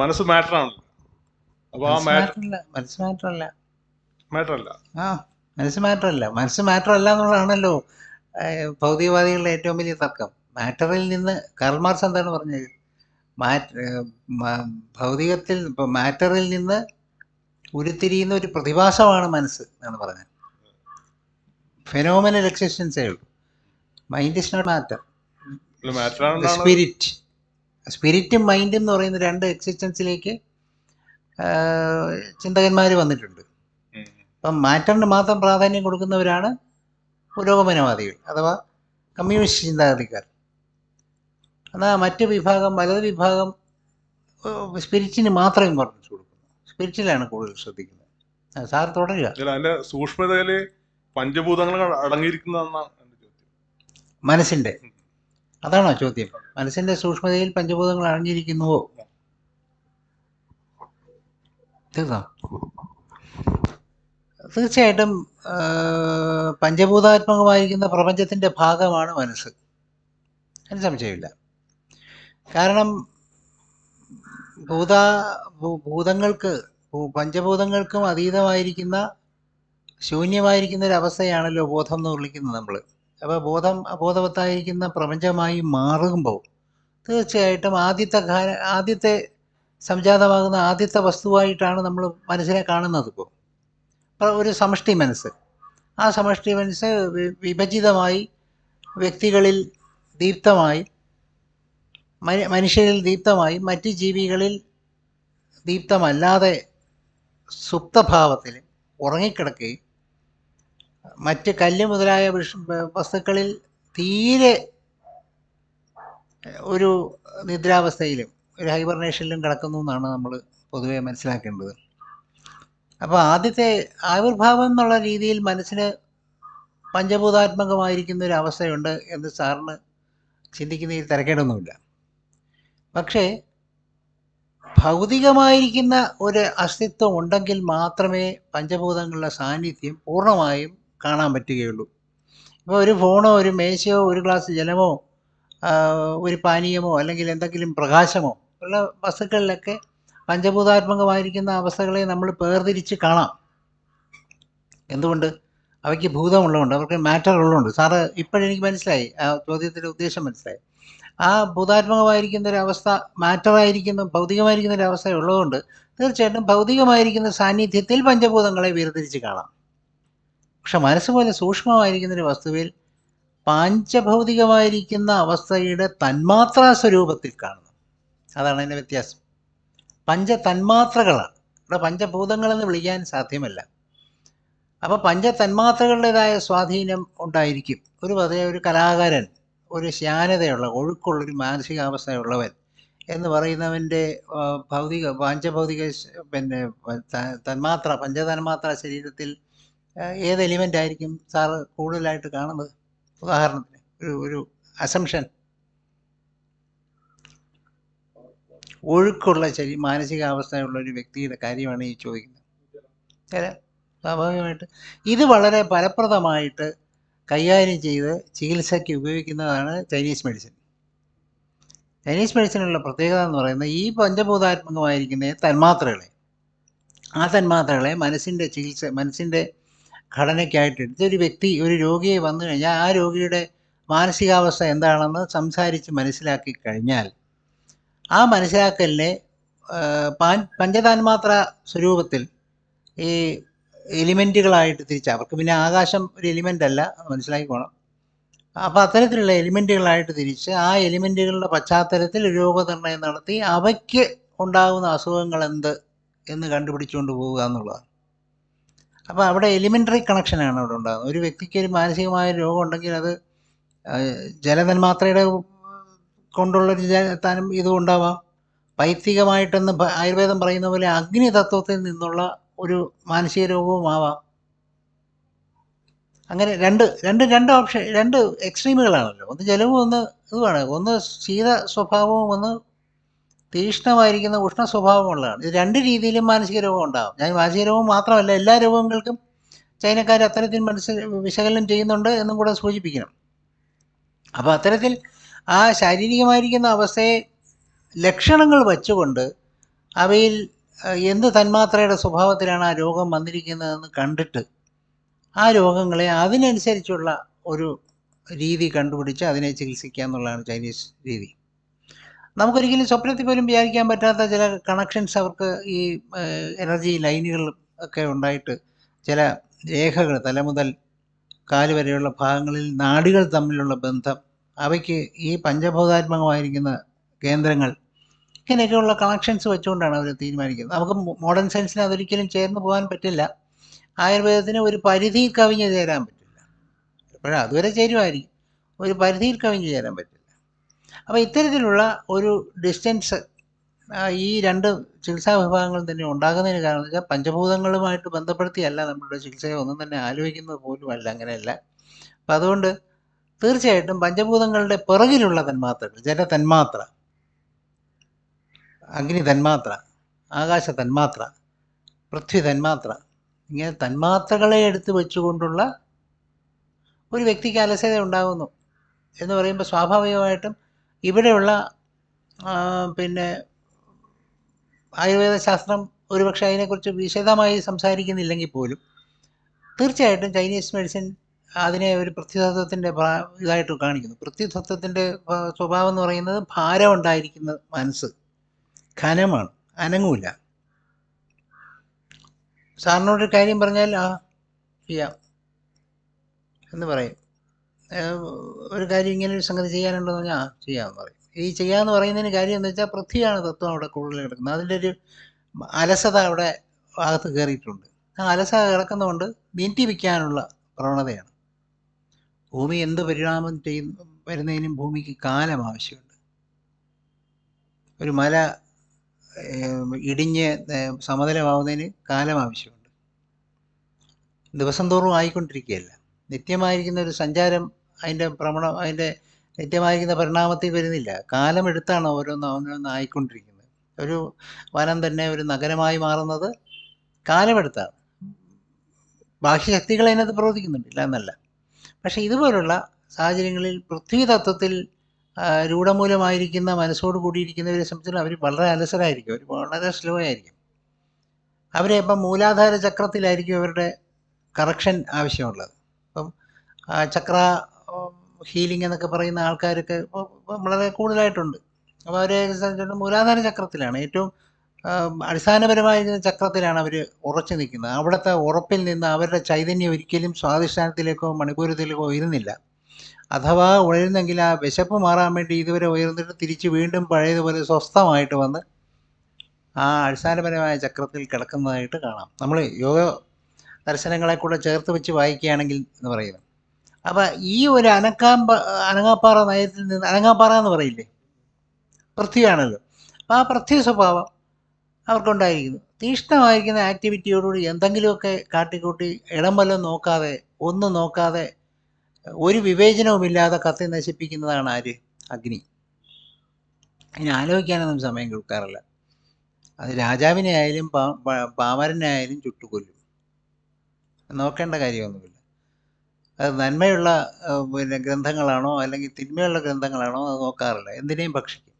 മനസ്സ് മാറ്റർ ആണ് അപ്പൊ ആ മാറ്റർ മനസ്സ് മാറ്ററല്ല. മാറ്റർ അല്ല ആ മനസ്സ് മാറ്ററല്ല. മനസ്സ് മാത്രമല്ല എന്നുള്ളതാണല്ലോ ഭൗതികവാദികളുടെ ഏറ്റവും വലിയ തർക്കം. മാറ്ററിൽ നിന്ന് കർമാർസ് എന്താണ് പറഞ്ഞത്? മാറ്റ ഭൗതികത്തിൽ മാറ്ററിൽ നിന്ന് ഉരുത്തിരിയുന്ന ഒരു പ്രതിഭാസമാണ് മനസ്സ് എന്നാണ് പറഞ്ഞത്. ഫെനോമിനൽ എക്സിസ്റ്റൻസേ ഉള്ളൂ mind is not matter matter spirit സ്പിരിറ്റും മൈൻഡും എന്ന് പറയുന്ന രണ്ട് എക്സിസ്റ്റൻസിലേക്ക് ചിന്തകന്മാർ വന്നിട്ടുണ്ട്. അപ്പം മാറ്ററിന് മാത്രം പ്രാധാന്യം കൊടുക്കുന്നവരാണ് പുരോഗമനവാദികൾ അഥവാ കമ്മ്യൂണിസ്റ്റ് ചിന്താഗതിക്കാർ. എന്നാൽ മറ്റ് വിഭാഗം വലത് വിഭാഗം സ്പിരിറ്റിന് മാത്രം ഇമ്പോർട്ടൻസ് കൊടുക്കുന്നു. സ്പിരിറ്റിലാണ് കൂടുതൽ ശ്രദ്ധിക്കുന്നത്. സാർ തുടരുക. അതിന്റെ പഞ്ചഭൂതങ്ങൾ അടങ്ങിയിരിക്കുന്നതെന്നാണ് മനസ്സിന്റെ അതാണോ ചോദ്യം? മനസ്സിന്റെ സൂക്ഷ്മതയിൽ പഞ്ചഭൂതങ്ങൾ അണിഞ്ഞിരിക്കുന്നുവോ തീർന്നോ? തീർച്ചയായിട്ടും പഞ്ചഭൂതാത്മകമായിരിക്കുന്ന പ്രപഞ്ചത്തിന്റെ ഭാഗമാണ് മനസ്സ്. അതിന് സംശയമില്ല കാരണം ഭൂത ഭൂതങ്ങൾക്ക് പഞ്ചഭൂതങ്ങൾക്കും അതീതമായിരിക്കുന്ന ശൂന്യമായിരിക്കുന്ന ഒരു അവസ്ഥയാണല്ലോ ബോധം എന്ന് വിളിക്കുന്നത് നമ്മൾ അപ്പോൾ ബോധം അബോധവത്തായിരിക്കുന്ന പ്രപഞ്ചമായി മാറുമ്പോൾ തീർച്ചയായിട്ടും ആദ്യത്തെ ആദ്യത്തെ സംജാതമാകുന്ന ആദ്യത്തെ വസ്തുവായിട്ടാണ് നമ്മൾ മനസ്സിനെ കാണുന്നത് ഇപ്പോൾ. ഒരു സമഷ്ടി മനസ്സ്. ആ സമഷ്ടി മനസ്സ് വിഭജിതമായി വ്യക്തികളിൽ ദീപ്തമായി മന- മനുഷ്യരിൽ ദീപ്തമായി മറ്റ് ജീവികളിൽ ദീപ്തമല്ലാതെ സുപ്തഭാവത്തിൽ ഉറങ്ങിക്കിടക്കുകയും മറ്റ് കല്ല് മുതലായ വസ്തുക്കളിൽ തീരെ ഒരു നിദ്രാവസ്ഥയിലും ഒരു ഹൈബർനേഷനിലും കിടക്കുന്നു എന്നാണ് നമ്മൾ പൊതുവെ മനസ്സിലാക്കേണ്ടത്. അപ്പോൾ ആദ്യത്തെ ആവിർഭാവം എന്നുള്ള രീതിയിൽ മനസ്സിന് പഞ്ചഭൂതാത്മകമായിരിക്കുന്ന ഒരു അവസ്ഥയുണ്ട് എന്ന് സാറിന് ചിന്തിക്കുന്നതിൽ തിരക്കേടൊന്നുമില്ല. പക്ഷേ ഭൗതികമായിരിക്കുന്ന ഒരു അസ്തിത്വം ഉണ്ടെങ്കിൽ മാത്രമേ പഞ്ചഭൂതങ്ങളുടെ സാന്നിധ്യം പൂർണമായും കാണാൻ പറ്റുകയുള്ളൂ. ഇപ്പോൾ ഒരു ഫോണോ ഒരു മേശയോ ഒരു ഗ്ലാസ് ജലമോ ഒരു പാനീയമോ അല്ലെങ്കിൽ എന്തെങ്കിലും പ്രകാശമോ ഉള്ള വസ്തുക്കളിലൊക്കെ പഞ്ചഭൂതാത്മകമായിരിക്കുന്ന അവസ്ഥകളെ നമ്മൾ വേർതിരിച്ച് കാണാം. എന്തുകൊണ്ട്? അവയ്ക്ക് ഭൂതമുള്ളതുകൊണ്ട് അവർക്ക് മാറ്റർ ഉള്ളതുകൊണ്ട്. സാറ് ഇപ്പോഴെനിക്ക് മനസ്സിലായി ആ ചോദ്യത്തിന്റെ ഉദ്ദേശം മനസ്സിലായി. ആ ഭൂതാത്മകമായിരിക്കുന്ന ഒരു അവസ്ഥ മാറ്ററായിരിക്കുന്ന ഭൗതികമായിരിക്കുന്ന ഒരു അവസ്ഥ ഉള്ളതുകൊണ്ട് തീർച്ചയായിട്ടും ഭൗതികമായിരിക്കുന്ന സാന്നിധ്യത്തിൽ പഞ്ചഭൂതങ്ങളെ വേർതിരിച്ച് കാണാം. പക്ഷെ മനസ്സ് പോലെ സൂക്ഷ്മമായിരിക്കുന്ന ഒരു വസ്തുവിൽ പാഞ്ചഭൗതികമായിരിക്കുന്ന അവസ്ഥയുടെ തന്മാത്രാ സ്വരൂപത്തിൽ കാണുന്നു. അതാണ് അതിന്റെ വ്യത്യാസം. പഞ്ച തന്മാത്രകളാണ് ഇവിടെ പഞ്ചഭൂതങ്ങളെന്ന് വിളിക്കാൻ സാധ്യമല്ല. അപ്പോൾ പഞ്ചതന്മാത്രകളുടേതായ സ്വാധീനം ഉണ്ടായിരിക്കും. ഒരു പതേ ഒരു കലാകാരൻ ഒരു ശ്യാനതയുള്ള ഒഴുക്കുള്ളൊരു മാനസികാവസ്ഥയുള്ളവൻ എന്ന് പറയുന്നവന്റെ ഭൗതിക പാഞ്ചഭൗതിക പിന്നെ തന്മാത്ര പഞ്ചതന്മാത്ര ശരീരത്തിൽ ഏത് എലിമെന്റ് ആയിരിക്കും സാറ് കൂടുതലായിട്ട് കാണുന്നത്? ഉദാഹരണത്തിന് ഒരു ഒരു അസംഷൻ ഒഴുക്കുള്ള ശരി മാനസികാവസ്ഥയുള്ള ഒരു വ്യക്തിയുടെ കാര്യമാണ് ഈ ചോദിക്കുന്നത്. ചില സ്വാഭാവികമായിട്ട് ഇത് വളരെ ഫലപ്രദമായിട്ട് കൈകാര്യം ചെയ്ത് ചികിത്സയ്ക്ക് ഉപയോഗിക്കുന്നതാണ് ചൈനീസ് മെഡിസിൻ ചൈനീസ് മെഡിസിനുള്ള പ്രത്യേകത എന്ന് പറയുന്നത് ഈ പഞ്ചഭൂതാത്മകമായിരിക്കുന്ന തന്മാത്രകളെ ആ തന്മാത്രകളെ മനസ്സിന്റെ ചികിത്സ മനസ്സിന്റെ ഘടനയ്ക്കായിട്ട് എടുത്ത് ഒരു വ്യക്തി ഒരു രോഗിയെ വന്നു കഴിഞ്ഞാൽ ആ രോഗിയുടെ മാനസികാവസ്ഥ എന്താണെന്ന് സംസാരിച്ച് മനസ്സിലാക്കി കഴിഞ്ഞാൽ ആ മനസ്സിലാക്കലിനെ പാൻ പഞ്ചതന്മാത്ര സ്വരൂപത്തിൽ ഈ എലിമെന്റുകളായിട്ട് തിരിച്ച് അവർക്ക് പിന്നെ ആകാശം ഒരു എലിമെന്റ് അല്ല മനസ്സിലാക്കിക്കോണം അപ്പോൾ അത്തരത്തിലുള്ള എലിമെന്റുകളായിട്ട് തിരിച്ച് ആ എലിമെന്റുകളുടെ പശ്ചാത്തലത്തിൽ രോഗനിർണയം നടത്തി അവയ്ക്ക് ഉണ്ടാകുന്ന അസുഖങ്ങൾ എന്ത് എന്ന് കണ്ടുപിടിച്ചുകൊണ്ട് പോവുക എന്നുള്ളതാണ്. അപ്പോൾ അവിടെ എലിമെന്ററി കണക്ഷനാണ് അവിടെ ഉണ്ടാകുന്നത് ഒരു വ്യക്തിക്ക് ഒരു മാനസികമായ രോഗം ഉണ്ടെങ്കിൽ അത് ജലതന്മാത്രയുടെ കൊണ്ടുള്ളൊരു ജ- തനം ഇതും ഉണ്ടാവാം. വൈദികമായിട്ടെന്ന് ആയുർവേദം പറയുന്ന പോലെ അഗ്നി തത്വത്തിൽ നിന്നുള്ള ഒരു മാനസിക രോഗവും ആവാം. അങ്ങനെ രണ്ട് രണ്ട് രണ്ട് ഓപ്ഷൻ രണ്ട് എക്സ്ട്രീമുകളാണല്ലോ ഒന്ന് ജലവും ഒന്ന് ഇതുമാണ്. ഒന്ന് ശീത സ്വഭാവവും ഒന്ന് തീക്ഷ്ണമായിരിക്കുന്ന ഉഷ്ണ സ്വഭാവമുള്ളതാണ്. ഇത് രണ്ട് രീതിയിലും മാനസിക രോഗം ഉണ്ടാകും ഞാൻ മാനസിക രോഗം മാത്രമല്ല എല്ലാ രോഗങ്ങൾക്കും ചൈനക്കാർ അത്തരത്തിൽ മനസ്സിൽ വിശകലനം ചെയ്യുന്നുണ്ട് എന്നും കൂടെ സൂചിപ്പിക്കണം. അപ്പോൾ അത്തരത്തിൽ ആ ശാരീരികമായിരിക്കുന്ന അവസ്ഥയെ ലക്ഷണങ്ങൾ വച്ചുകൊണ്ട് അവയിൽ എന്ത് തന്മാത്രയുടെ സ്വഭാവത്തിലാണ് ആ രോഗം വന്നിരിക്കുന്നതെന്ന് കണ്ടിട്ട് ആ രോഗങ്ങളെ അതിനനുസരിച്ചുള്ള ഒരു രീതി കണ്ടുപിടിച്ച് അതിനെ ചികിത്സിക്കുക എന്നുള്ളതാണ് ചൈനീസ് രീതി. നമുക്കൊരിക്കലും സ്വപ്നത്തിൽ പോലും വിചാരിക്കാൻ പറ്റാത്ത ചില കണക്ഷൻസ് അവർക്ക് ഈ എനർജി ലൈനുകൾ ഒക്കെ ഉണ്ടായിട്ട് ചില രേഖകൾ തല മുതൽ കാൽ വരെയുള്ള ഭാഗങ്ങളിൽ നാഡികൾ തമ്മിലുള്ള ബന്ധം അവയ്ക്ക് ഈ പഞ്ചഭൂതാത്മകമായിരിക്കുന്ന കേന്ദ്രങ്ങൾ ഇങ്ങനെയൊക്കെയുള്ള കണക്ഷൻസ് വെച്ചുകൊണ്ടാണ് അവർ തീരുമാനിക്കുന്നത്. നമുക്ക് മോഡേൺ സയൻസിന് അതൊരിക്കലും ചേർന്ന് പോകാൻ പറ്റില്ല. ആയുർവേദത്തിന് ഒരു പരിധി കവിഞ്ഞ് ചേരാൻ പറ്റില്ല. എപ്പോഴും അതുവരെ ചേരുമായിരിക്കും. ഒരു പരിധിയിൽ കവിഞ്ഞ് ചേരാൻ പറ്റില്ല. അപ്പോൾ ഇത്തരത്തിലുള്ള ഒരു ഡിസ്റ്റൻസ് ഈ രണ്ട് ചികിത്സാ വിഭാഗങ്ങളും തന്നെ ഉണ്ടാകുന്നതിന് കാരണം വെച്ചാൽ പഞ്ചഭൂതങ്ങളുമായിട്ട് ബന്ധപ്പെടുത്തിയല്ല നമ്മളുടെ ചികിത്സയെ. ഒന്നും തന്നെ ആലോചിക്കുന്നത് പോലും പോലുമല്ല അങ്ങനെയല്ല. അപ്പം അതുകൊണ്ട് തീർച്ചയായിട്ടും പഞ്ചഭൂതങ്ങളുടെ പിറകിലുള്ള തന്മാത്രകൾ ജല തന്മാത്ര അഗ്നി തന്മാത്ര ആകാശ തന്മാത്ര പൃഥ്വി തന്മാത്ര ഇങ്ങനെ തന്മാത്രകളെ എടുത്തു വെച്ചുകൊണ്ടുള്ള ഒരു വ്യക്തിക്ക് അലസത ഉണ്ടാകുന്നു എന്ന് പറയുമ്പോൾ സ്വാഭാവികമായിട്ടും ഇവിടെയുള്ള പിന്നെ ആയുർവേദ ശാസ്ത്രം ഒരുപക്ഷെ അതിനെക്കുറിച്ച് വിശദമായി സംസാരിക്കുന്നില്ലെങ്കിൽ പോലും തീർച്ചയായിട്ടും ചൈനീസ് മെഡിസിൻ അതിനെ ഒരു പൃഥ്വിതത്വത്തിന്റെ ഇതായിട്ട് കാണിക്കുന്നു. പൃഥ്വിതത്വത്തിന്റെ സ്വഭാവം എന്ന് പറയുന്നത് ഭാരം ഉണ്ടായിരിക്കുന്ന മനസ്സ്. ഘനമാണ്. അനങ്ങൂല. സാറിനോടൊരു കാര്യം പറഞ്ഞാൽ ആ ചെയ്യാം എന്ന് പറയും. ഒരു കാര്യം ഇങ്ങനെ ഒരു സംഗതി ചെയ്യാനുണ്ടെന്ന് പറഞ്ഞാൽ ചെയ്യാമെന്ന് പറയും. ഈ ചെയ്യാന്ന് പറയുന്നതിന് കാര്യം എന്ന് വെച്ചാൽ പൃഥ്വിയാണ് തത്വം അവിടെ കൂടുതൽ കിടക്കുന്നത്. അതിന്റെ ഒരു അലസത അവിടെ ഭാഗത്ത് കയറിയിട്ടുണ്ട്. ആ അലസത കിടക്കുന്നതുകൊണ്ട് നീട്ടി വയ്ക്കാനുള്ള പ്രവണതയാണ്. ഭൂമി എന്ത് പരിണാമം ചെയ്യുന്ന വരുന്നതിനും ഭൂമിക്ക് കാലം ആവശ്യമുണ്ട്. ഒരു മല ഇടിഞ്ഞ് സമതലമാവുന്നതിന് കാലം ആവശ്യമുണ്ട്. ദിവസം തോറും ആയിക്കൊണ്ടിരിക്കുകയല്ല. നിത്യമായിരിക്കുന്ന ഒരു സഞ്ചാരം അതിന്റെ ഭ്രമണം അതിന്റെ നിത്യമായിരിക്കുന്ന പരിണാമത്തിൽ വരുന്നില്ല. കാലമെടുത്താണ് ഓരോന്ന് ഓരോന്ന് ആയിക്കൊണ്ടിരിക്കുന്നത്. ഒരു വനം തന്നെ ഒരു നഗരമായി മാറുന്നത് കാലമെടുത്താണ് ബാഹ്യശക്തികൾ അതിനകത്ത് പ്രവർത്തിക്കുന്നുണ്ട്. ഇല്ല എന്നല്ല. പക്ഷേ ഇതുപോലുള്ള സാഹചര്യങ്ങളിൽ പൃഥ്വി തത്വത്തിൽ രൂഢമൂലമായിരിക്കുന്ന മനസ്സോട് കൂടിയിരിക്കുന്നവരെ സംബന്ധിച്ചിടത്തോളം അവർ വളരെ അലസരായിരിക്കും. അവർ വളരെ സ്ലോ ആയിരിക്കും. അവരെ ഇപ്പം മൂലാധാര ചക്രത്തിലായിരിക്കും അവരുടെ കറക്ഷൻ ആവശ്യമുള്ളത്. അപ്പം ചക്ര ഹീലിംഗ് എന്നൊക്കെ പറയുന്ന ആൾക്കാരൊക്കെ വളരെ കൂടുതലായിട്ടുണ്ട്. അപ്പോൾ അവരെ മൂലാധാര ചക്രത്തിലാണ്. ഏറ്റവും അടിസ്ഥാനപരമായ ചക്രത്തിലാണ് അവർ ഉറച്ചു നിൽക്കുന്നത്. അവിടുത്തെ ഉറപ്പിൽ നിന്ന് അവരുടെ ചൈതന്യം ഒരിക്കലും സ്വാധിഷ്ഠാനത്തിലേക്കോ മണിപൂരത്തിലേക്കോ ഉയരുന്നില്ല. അഥവാ ഉയരുന്നെങ്കിൽ ആ വിശപ്പ് മാറാൻ വേണ്ടി ഇതുവരെ ഉയർന്നിട്ട് തിരിച്ച് വീണ്ടും പഴയതുപോലെ സ്വസ്ഥമായിട്ട് വന്ന് ആ അടിസ്ഥാനപരമായ ചക്രത്തിൽ കിടക്കുന്നതായിട്ട് കാണാം. നമ്മൾ യോഗ ദർശനങ്ങളെ കൂടെ ചേർത്ത് വെച്ച് വായിക്കുകയാണെങ്കിൽ എന്ന് പറയുന്നത് അപ്പം ഈ ഒരു അനക്കാമ്പ അനങ്ങാപ്പാറ നയത്തിൽ നിന്ന് അനങ്ങാപ്പാറ എന്ന് പറയില്ലേ? പൃഥ്വിയാണത് അപ്പം ആ പൃഥ്വി സ്വഭാവം അവർക്കുണ്ടായിരിക്കുന്നു. തീക്ഷ്ണമായിരിക്കുന്ന ആക്ടിവിറ്റിയോടുകൂടി എന്തെങ്കിലുമൊക്കെ കാട്ടിക്കൂട്ടി ഇടം വല്ലതും നോക്കാതെ ഒന്നും നോക്കാതെ ഒരു വിവേചനവുമില്ലാതെ കത്തി നശിപ്പിക്കുന്നതാണ് ആര്? അഗ്നി. ഇനി ആലോചിക്കാനൊന്നും സമയം കൊടുക്കാറില്ല. അത് രാജാവിനെ ആയാലും പാമരനെ ആയാലും ചുട്ടുകൊല്ലും. നോക്കേണ്ട കാര്യമൊന്നുമില്ല. അത് നന്മയുള്ള പിന്നെ ഗ്രന്ഥങ്ങളാണോ അല്ലെങ്കിൽ തിന്മയുള്ള ഗ്രന്ഥങ്ങളാണോ അത് നോക്കാറില്ല. എന്തിനേയും ഭക്ഷിക്കും.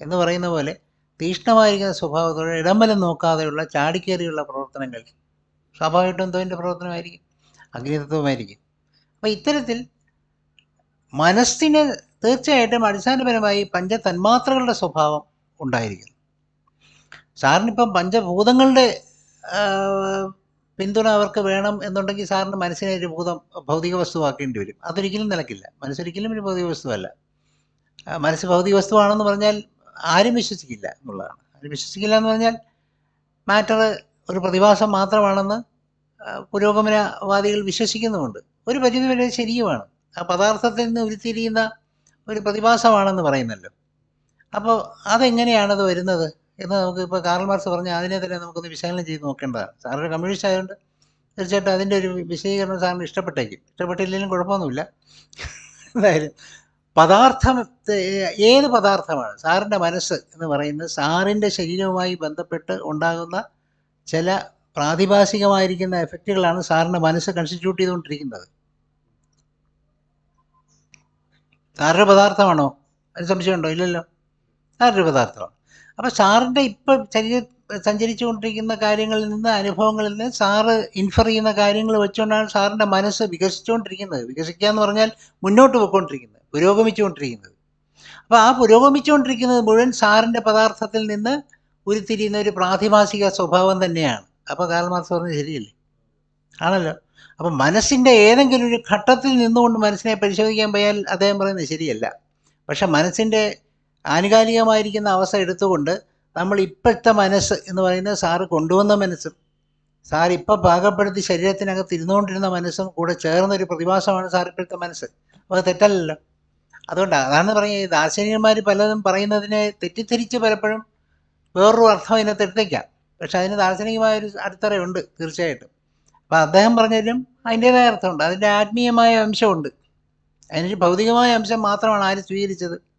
എന്ന് പറയുന്ന പോലെ തീഷ്ണമായിരിക്കുന്ന സ്വഭാവത്തോടെ ഇടംബലം നോക്കാതെയുള്ള ചാടിക്കേറിയുള്ള പ്രവർത്തനങ്ങൾ സ്വാഭാവികമായിട്ടും എന്തോന്റെ പ്രവർത്തനമായിരിക്കും. അഗ്നിതത്വമായിരിക്കും അപ്പോൾ ഇത്തരത്തിൽ മനസ്സിന് തീർച്ചയായിട്ടും അടിസ്ഥാനപരമായി പഞ്ചതന്മാത്രകളുടെ സ്വഭാവം ഉണ്ടായിരിക്കുന്നു. സാറിനിപ്പം പഞ്ചഭൂതങ്ങളുടെ പിന്തുണ അവർക്ക് വേണം എന്നുണ്ടെങ്കിൽ സാറിന് മനസ്സിനെ ഒരു ഭൂതം ഭൗതിക വസ്തുവാക്കേണ്ടി വരും. അതൊരിക്കലും നിലക്കില്ല. മനസ്സൊരിക്കലും ഒരു ഭൗതിക വസ്തുവല്ല. മനസ്സ് ഭൗതിക വസ്തുവാണെന്ന് പറഞ്ഞാൽ ആരും വിശ്വസിക്കില്ല എന്നുള്ളതാണ്. ആരും വിശ്വസിക്കില്ല എന്ന് പറഞ്ഞാൽ മാറ്റർ ഒരു പ്രതിഭാസം മാത്രമാണെന്ന് പുരോഗമനവാദികൾ വിശ്വസിക്കുന്നുമുണ്ട്. ഒരു പരിധി വരെ ശരിയുമാണ്. ആ പദാർത്ഥത്തിൽ നിന്ന് ഉരുത്തിരിയുന്ന ഒരു പ്രതിഭാസമാണെന്ന് പറയുന്നല്ലോ. അപ്പോൾ അതെങ്ങനെയാണത് വരുന്നത്? എന്ന് നമുക്ക് ഇപ്പോൾ കാർൽ മാർക്സ് പറഞ്ഞ അതിനെ തന്നെ നമുക്കൊന്ന് വിശകലനം ചെയ്ത് നോക്കേണ്ടതാണ് സാറൊരു കമ്മ്യൂണിസ്റ്റ് ആയതുകൊണ്ട് തീർച്ചയായിട്ടും അതിന്റെ ഒരു വിശദീകരണം സാറിന് ഇഷ്ടപ്പെട്ടേക്കും. ഇഷ്ടപ്പെട്ടില്ലെങ്കിലും കുഴപ്പമൊന്നുമില്ല. എന്തായാലും പദാർത്ഥം ഏത് പദാർത്ഥമാണ് സാറിന്റെ മനസ്സ് എന്ന് പറയുന്നത് സാറിന്റെ ശരീരവുമായി ബന്ധപ്പെട്ട് ഉണ്ടാകുന്ന ചില പ്രാതിഭാസികമായിരിക്കുന്ന എഫക്റ്റുകളാണ് സാറിന്റെ മനസ്സ് കൺസ്റ്റിറ്റ്യൂട്ട് ചെയ്തുകൊണ്ടിരിക്കുന്നത്. സാറൊരു പദാർത്ഥമാണോ? അതിന് സംശയമുണ്ടോ? ഇല്ലല്ലോ. സാറൊരു പദാർത്ഥമാണ്. അപ്പോൾ സാറിന്റെ ഇപ്പം ശരീര സഞ്ചരിച്ചുകൊണ്ടിരിക്കുന്ന കാര്യങ്ങളിൽ നിന്ന് അനുഭവങ്ങളിൽ നിന്ന് സാറ് ഇൻഫർ ചെയ്യുന്ന കാര്യങ്ങൾ വെച്ചുകൊണ്ടാണ് സാറിന്റെ മനസ്സ് വികസിച്ചുകൊണ്ടിരിക്കുന്നത്. വികസിക്കുക എന്ന് പറഞ്ഞാൽ മുന്നോട്ട് പോയിക്കൊണ്ടിരിക്കുന്നത് പുരോഗമിച്ചുകൊണ്ടിരിക്കുന്നത്. അപ്പോൾ ആ പുരോഗമിച്ചുകൊണ്ടിരിക്കുന്നത് മുഴുവൻ സാറിന്റെ പദാർത്ഥത്തിൽ നിന്ന് ഉരുത്തിരിയുന്ന ഒരു പ്രാതിഭാസിക സ്വഭാവം തന്നെയാണ്. അപ്പോൾ കാൽമാർക്സ് പറഞ്ഞത് ശരിയല്ലേ? ആണല്ലോ. അപ്പം മനസ്സിന്റെ ഏതെങ്കിലും ഒരു ഘട്ടത്തിൽ നിന്നുകൊണ്ട് മനസ്സിനെ പരിശോധിക്കാൻ പോയാൽ അദ്ദേഹം പറയുന്നത് ശരിയല്ല. പക്ഷെ മനസ്സിന്റെ ആനുകാലികമായിരിക്കുന്ന അവസ്ഥ എടുത്തുകൊണ്ട് നമ്മൾ ഇപ്പോഴത്തെ മനസ്സ് എന്ന് പറയുന്നത് സാറ് കൊണ്ടുവന്ന മനസ്സും. സാർ ഇപ്പം പാകപ്പെടുത്തി ശരീരത്തിനകത്ത് ഇരുന്നുകൊണ്ടിരുന്ന മനസ്സും കൂടെ ചേർന്നൊരു പ്രതിഭാസമാണ് സാർ ഇപ്പോഴത്തെ മനസ്സ്. അപ്പോൾ അത് തെറ്റല്ലല്ലോ. അതുകൊണ്ട് അതാണ് ഈ ദാർശനികന്മാർ പലതും പറയുന്നതിനെ തെറ്റിദ്ധരിച്ച് പലപ്പോഴും വേറൊരു അർത്ഥം അതിനകത്ത് എടുത്തേക്കാം. പക്ഷെ അതിന് ദാർശനികമായൊരു അടിത്തറയുണ്ട് തീർച്ചയായിട്ടും. അപ്പോൾ അദ്ദേഹം പറഞ്ഞാലും അതിന്റേതായ അർത്ഥമുണ്ട്. അതിന്റെ ആത്മീയമായ അംശമുണ്ട്. അതിനൊരു ഭൗതികമായ അംശം മാത്രമാണ് ആര് സ്വീകരിച്ചത്.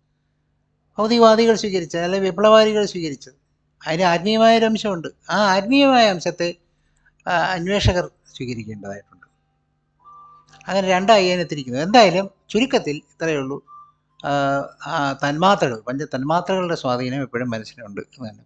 ഭൗതികവാദികൾ സ്വീകരിച്ചത് അല്ലെങ്കിൽ വിപ്ലവവാദികൾ സ്വീകരിച്ചത്. അതിന് ആത്മീയമായ ഒരു അംശമുണ്ട്. ആ ആത്മീയമായ അംശത്തെ അന്വേഷകർ സ്വീകരിക്കേണ്ടതായിട്ടുണ്ട്. അങ്ങനെ രണ്ടായി അതിനെത്തിരിക്കുന്നു എന്തായാലും ചുരുക്കത്തിൽ ഇത്രയേ ഉള്ളൂ. തന്മാത്രകൾ പഞ്ച തന്മാത്രകളുടെ സ്വാധീനം എപ്പോഴും മനസ്സിലുണ്ട് എന്ന് തന്നെ